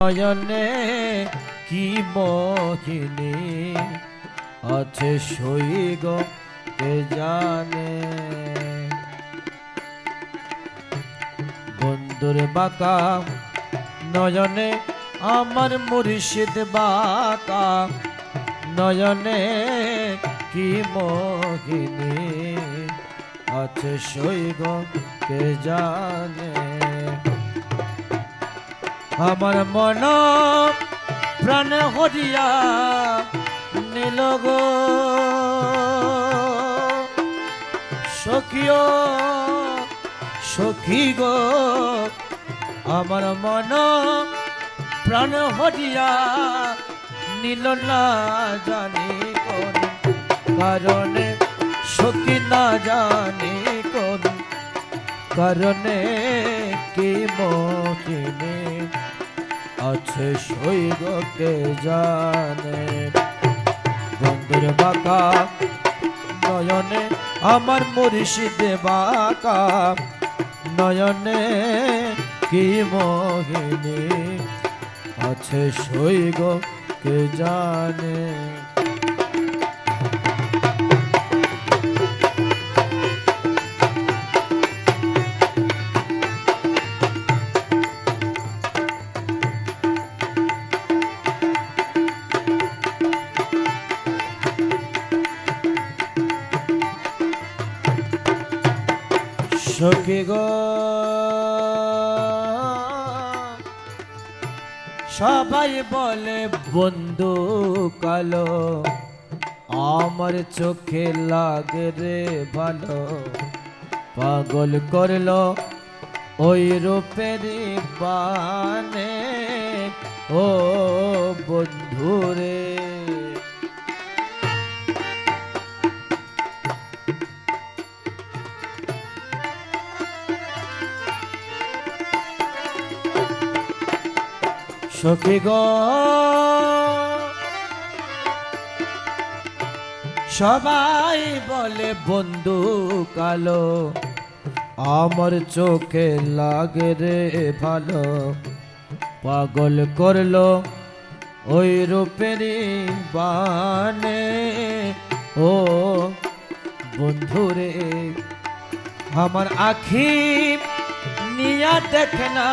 নয়নে কি মোহিনী আছে সইগ কে জানে? বন্ধুর বাঁকা নয়নে আমার মুর্শিদ বাঁকা নয়নে কি মোহিনী আছে সইগ কে জানে? আমার মন প্রাণ হরিয়া নীল গো সখিও সখী গো আমার মন প্রাণ হরিয়া নীল না জানি কোন কারণে সখী না জানি কোন কারণে কি মহিনী আছে সৈগকে জানে। বন্ধুর বাকা নয়নে আমার মুর্শিদে বাঁকা। নয়নে কি মোহিনী আছে সৈগকে জানে। সখী গো। সবাই বলে, বন্ধু কালো, আমার চোখে লাগে রে ভালো। পাগল করল ওই রূপের বানে ও বন্ধু সখী গো। সবাই বলে বন্ধু কালো, আমার চোখে লাগে রে ভালো। পাগল করল ওই রূপেরই বানে ও বন্ধুরে আমার আখি নিয়া দেখনা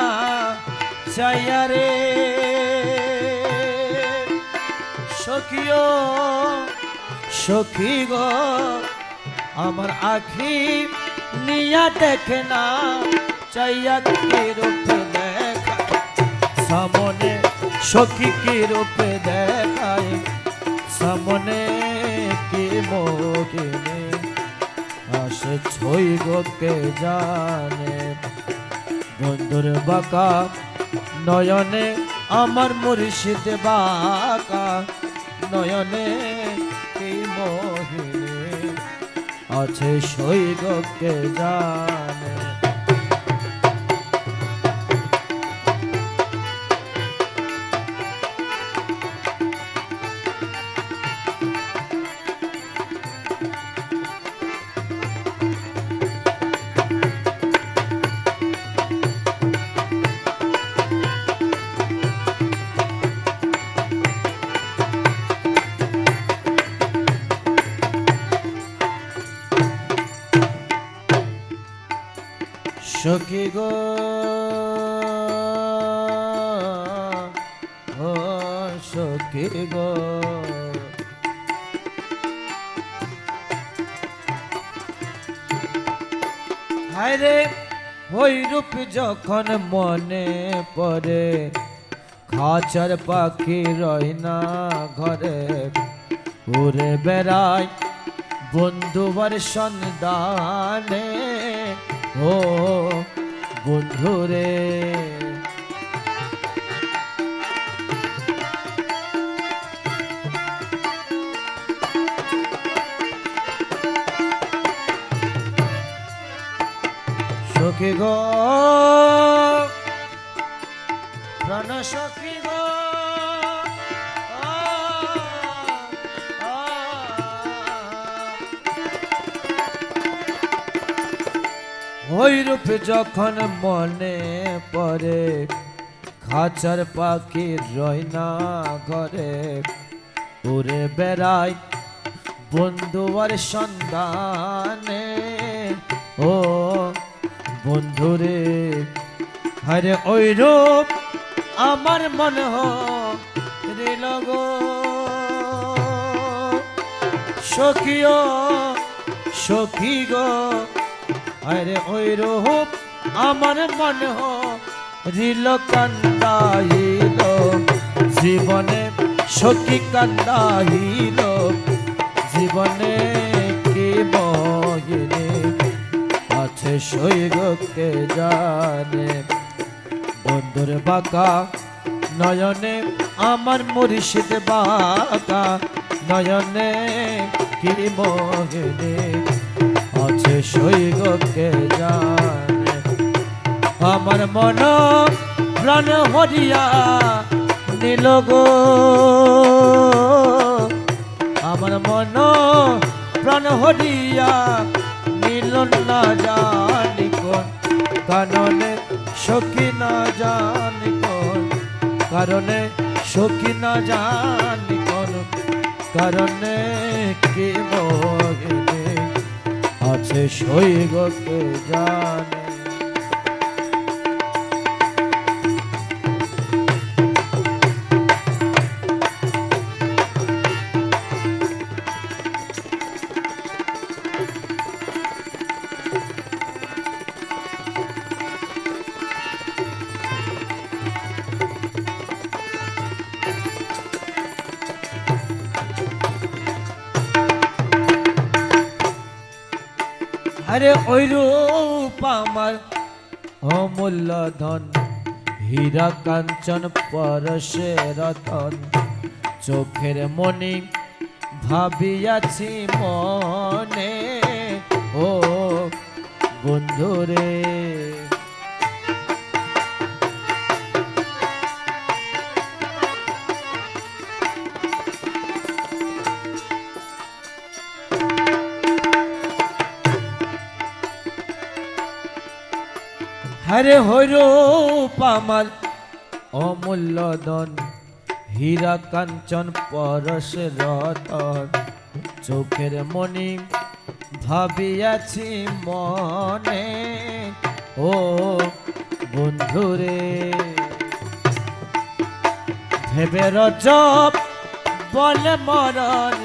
চাইয়া রে। সখিও, সখী গো, আমার আখি নিয়া দেখনা চাইয়া কি রূপে দেখা সামনে সখী কি রূপে দেখায়? সামনে কি মোহিনী আসে ছই গোকে জানে? বন্ধুর বাঁকা নয়নে আমার মুর্শিদ বাঁকা নয়নে কি মোহিনী আছে সৈগকে গোকে জানে সখী গো। ও সখী গো। হায়রে ওই রূপ যখন মনে পড়ে, খাঁচার পাখি রয় না ঘরে, উড়ে বেড়ায় বন্ধুবার সন্ধানে ও বন্ধুরে সখী গো প্রাণ সখী গো। ওই রূপ যখন মনে পড়ে, খাঁচার পাখি রয় না ঘরে। উড়ে বেড়ায় বন্ধুয়ার সন্ধানে। ও বন্ধুরে হরে ওই রূপ আমার মনে হরিল গো। সখিও সখী গো আরে ওই রূপ আমার মনে হরিল কান্দাইল। জীবনে সখী কান্দাইল। জীবনে কি মহিনী আছে সৈগকে জানে? বন্ধুর বাঁকা নয়নে আমার মুর্শিদ বাঁকা নয়নে কি মোহিনী আছে সৈগকে জানে আমার মন প্রাণ হরিয়া নীল গো। আমার মন প্রাণ হরিয়া নীল না জানি কোন কারণে, সখী না জানি কোন কারণে, সখী না জানি কোন কারণে কি মহিনী আছে সৈগকে জানে। আরে ওই রূপ আমার অমূল্য ধন, হীরা কাঞ্চন, পরশে রতন। চোখের মনি ভাবিয়াছি মনে, ও বন্ধুরে। হরে হরূপ আমার অমূল্য দন হীরা কাঞ্চন, পরশ রতন। চোখের মনি ভাবিয়াছি মনে, ও বন্ধুরে ভেবে রজব বলে মরণ,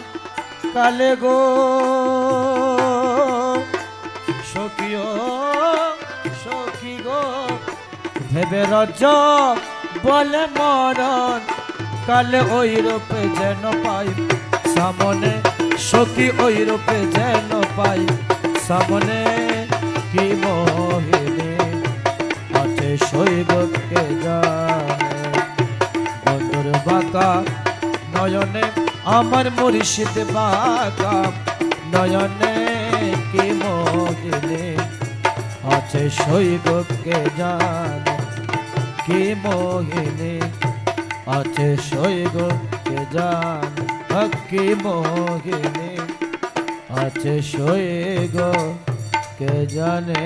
কালে গো, সখিও সখী গো, ভেবে রজ, বলে মরণ। কালে ওই রূপে যেন পাই, সামনে সখী ওই রূপে যেন পাই। সামনে কি মোহিনী আছে শৈবকে জানে। বন্ধুর বাঁকা নয়নে আমার মুর্শিদ বাঁকা। নয়নে কি মোহিনী আছে শৈবকে জান কি মোহিনী আছে শৈবকে জান কি মোহিনী আছে শৈব কে জানে।